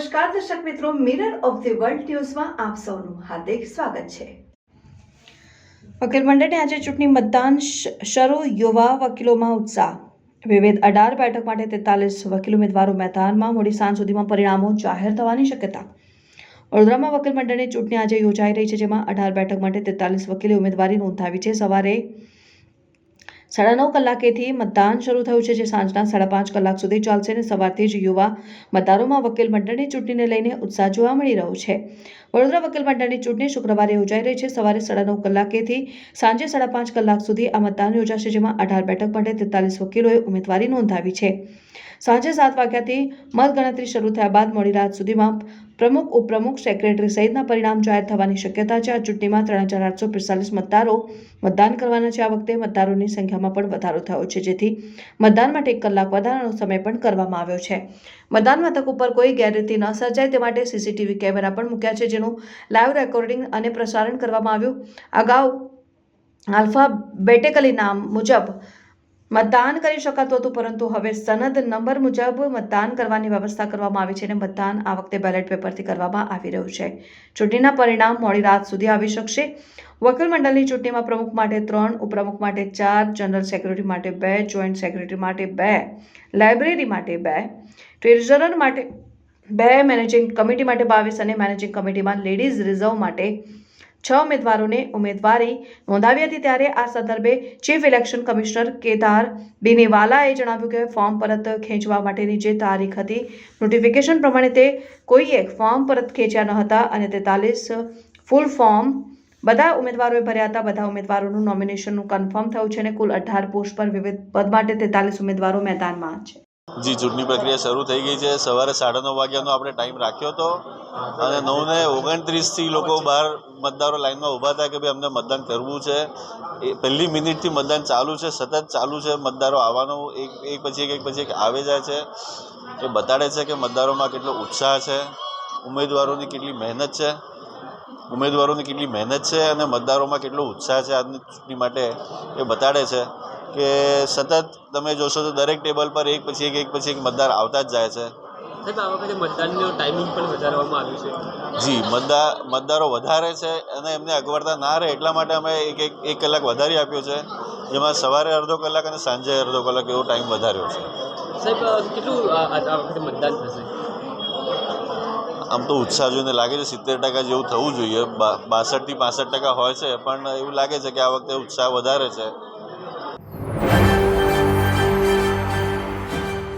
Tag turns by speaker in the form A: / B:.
A: નમસ્કાર, દર્શક મિત્રો મિરર ઓફ ધી વર્લ્ડ ન્યૂઝમાં આપ સૌનું હાર્દિક સ્વાગત છે. વકીલ મંડળે આજે ચૂંટણી મતદાન શરૂ, યુવા વકીલોમાં ઉત્સાહ. વિવિધ અઢાર બેઠક માટે તેતાલીસ વકીલ ઉમેદવારો મેદાનમાં મોડી સાંજ સુધીમાં પરિણામો જાહેર થવાની શક્યતા. વડોદરામાં વકીલ મંડળની ચૂંટણી આજે યોજાઈ રહી છે, જેમાં અઢાર બેઠક માટે તેતાલીસ વકીલે ઉમેદવારી નોંધાવી છે. સવારે સાડા નવ કલાકેથી મતદાન શરૂ થયું છે, જે સાંજના સાડા પાંચ કલાક સુધી ચાલશે અને સવારથી જ યુવા મતદારોમાં વકીલ મંડળની ચૂંટણીને લઈને ઉત્સાહ જોવા મળી રહ્યો છે. વડોદરા વકીલ મંડળની ચૂંટણી શુક્રવારે યોજાઈ રહી છે. સવારે સાડા નવ કલાકેથી સાંજે સાડા પાંચ કલાક સુધી આ મતદાન યોજાશે, જેમાં અઢાર બેઠક માટે તેતાલીસ વકીલોએ ઉમેદવારી નોંધાવી છે. સાંજે સાત વાગ્યાથી મતગણતરી શરૂ થયા બાદ મોડી રાત સુધીમાં પ્રમુખ, ઉપપ્રમુખ, સેક્રેટરી સહિતના પરિણામ જાહેર થવાની શક્યતા છે. આ ચૂંટણીમાં ત્રણ હજાર આઠસો પિસ્તાલીસ મતદારો મતદાન કરવાના છે. આ વખતે મતદારોની સંખ્યામાં પણ વધારો થયો છે. જેથી મતદાન માટે એક કલાક વધારાનો સમય પણ કરવામાં આવ્યો છે. મતદાન મથક ઉપર કોઈ ગેરરીતિ ન સર્જાય તે માટે સીસીટીવી કેમેરા પણ મૂક્યા છે, જેનું લાઈવ રેકોર્ડિંગ અને પ્રસારણ કરવામાં આવ્યું. અગાઉ આલ્ફા બેટેકલી નામ મુજબ મતદાન કરી શકાતું હતું, પરંતુ હવે સનદ નંબર મુજબ મતદાન કરવાની વ્યવસ્થા કરવામાં આવી છે અને મતદાન આ વખતે બેલેટ પેપરથી કરવામાં આવી રહ્યું છે. ચૂંટણીના પરિણામ મોડી રાત સુધી આવી શકશે. વકીલ મંડળની ચૂંટણીમાં પ્રમુખ માટે ત્રણ, ઉપપ્રમુખ માટે ચાર, જનરલ સેક્રેટરી માટે બે, જોઈન્ટ સેક્રેટરી માટે બે, લાઇબ્રેરી માટે બે, ટ્રેઝરર માટે બે, મેનેજિંગ કમિટી માટે બાવીસ અને મેનેજિંગ કમિટીમાં લેડીઝ રિઝર્વ માટે છ ઉમેદવારોને ઉમેદવારી નોંધાવી હતી ત્યારે આ સંદર્ભે ચીફ ઇલેક્શન કમિશનર કેદાર બિનીવાલાએ જણાવ્યું કે ફોર્મ પરત ખેંચવા માટેની જે તારીખ હતી નોટિફિકેશન પ્રમાણે તે કોઈએ ફોર્મ પરત ખેંચ્યા ન હતા અને તેતાલીસ ફૂલ ફોર્મ બધા ઉમેદવારોએ ભર્યા હતા. બધા ઉમેદવારોનું નોમિનેશનનું કન્ફર્મ થયું છે અને કુલ અઢાર પોસ્ટ પર વિવિધ પદ માટે તેતાલીસ ઉમેદવારો મેદાનમાં છે.
B: જી, ચૂંટણી પ્રક્રિયા શરૂ થઈ ગઈ છે. સવારે સાડા નવ વાગ્યાનો આપણે ટાઈમ રાખ્યો હતો. અને નવને ઓગણત્રીસથી લોકો બહાર મતદારો લાઇનમાં ઊભા હતા કે ભાઈ અમને મતદાન કરવું છે. એ પહેલી મિનિટથી મતદાન ચાલુ છે, સતત ચાલુ છે, મતદારો આવવાનું એક એક પછી એક એક પછી એક આવે જાય છે. એ બતાડે છે કે મતદારોમાં કેટલો ઉત્સાહ છે, ઉમેદવારોની કેટલી મહેનત છે, ઉમેદવારોની કેટલી મહેનત છે અને મતદારોમાં કેટલો ઉત્સાહ છે આજની ચૂંટણી માટે. એ બતાડે છે કે સતત તમે જોશો તો દરેક ટેબલ પર એક પછી એક એક પછી એક મતદાર આવતા જ જાય છે.
C: સાહેબ આ વખતે મતદાનનો ટાઈમિંગ પણ વધારવામાં આવ્યું છે.
B: જી મતદાર મતદારો વધારે છે અને એમને અગવડતા ના રહે એટલા માટે અમે એક એક એક કલાક વધારી આપ્યો છે. જેમાં સવારે અડધો કલાક અને સાંજે અડધો કલાક એવો ટાઈમ વધાર્યો છે.
C: સાહેબ કેટલું આ આ- આ વખતે મતદાન થશે?
B: આમ તો ઉત્સાહ જોઈને લાગે છે સિત્તેર ટકા જેવું થવું જોઈએ. બાસઠથી પાસઠ ટકા હોય છે પણ એવું લાગે છે કે આ વખતે ઉત્સાહ વધારે છે.